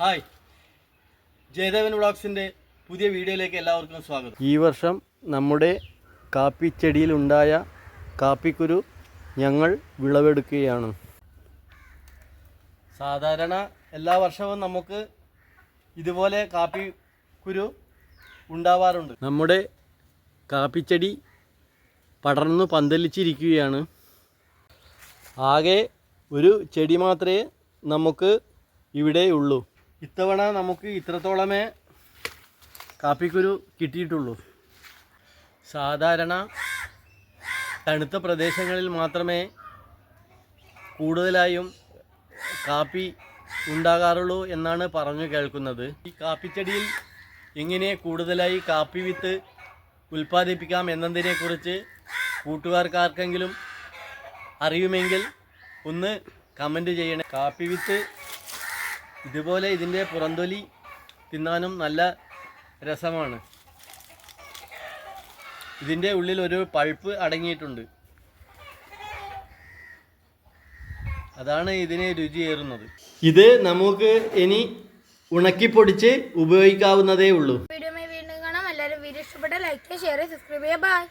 Hi. Jayadevan വ്ളോഗ്സിന്റെ പുതിയ വീഡിയോയിലേക്ക് എല്ലാവർക്കും സ്വാഗതം. ഈ വർഷം നമ്മുടെ കാപ്പിച്ചെടിയിലുണ്ടായ കാപ്പിക്കുരു ഞങ്ങൾ വിളവെടുക്കുകയാണ്. സാധാരണ എല്ലാ വർഷവും നമുക്ക് ഇതുപോലെ കാപ്പി കുരു ഉണ്ടാവാറുണ്ട്. നമ്മുടെ കാപ്പിച്ചെടി പടർന്നു പന്തലിച്ചിരിക്കുകയാണ്. ആകെ ഒരു ചെടി മാത്രമേ നമുക്ക് ഇവിടെ ഉള്ളൂ. ഇത്തവണ നമുക്ക് ഇത്രത്തോളമേ കാപ്പിക്കുരു കിട്ടിയിട്ടുള്ളൂ. സാധാരണ തണുത്ത പ്രദേശങ്ങളിൽ മാത്രമേ കൂടുതലായും കാപ്പി ഉണ്ടാകാറുള്ളൂ എന്നാണ് പറഞ്ഞു കേൾക്കുന്നത്. ഈ കാപ്പിച്ചെടിയിൽ എങ്ങനെ കൂടുതലായി കാപ്പി വിത്ത് ഉൽപ്പാദിപ്പിക്കാം എന്നതിനെക്കുറിച്ച് കൂട്ടുകാർക്കാർക്കെങ്കിലും അറിയുമെങ്കിൽ ഒന്ന് കമന്റ് ചെയ്യണേ. കാപ്പി വിത്ത് ഇതുപോലെ ഇതിന്റെ പുറന്തൊലി തിന്നാനും നല്ല രസമാണ്. ഇതിന്റെ ഉള്ളിൽ ഒരു പഴുപ്പ് അടങ്ങിയിട്ടുണ്ട്. അതാണ് ഇതിനെ രുചിയേറുന്നത്. ഇത് നമുക്ക് ഇനി ഉണക്കിപ്പൊടിച്ച് ഉപയോഗിക്കാവുന്നതേ ഉള്ളൂ. വീഡിയോ വീണ്ടും കാണാം. എല്ലാവരും വീഡിയോ ഇഷ്ടപ്പെട്ട ലൈക്ക് ഷെയർ സബ്സ്ക്രൈബ് ചെയ്യുക ബൈ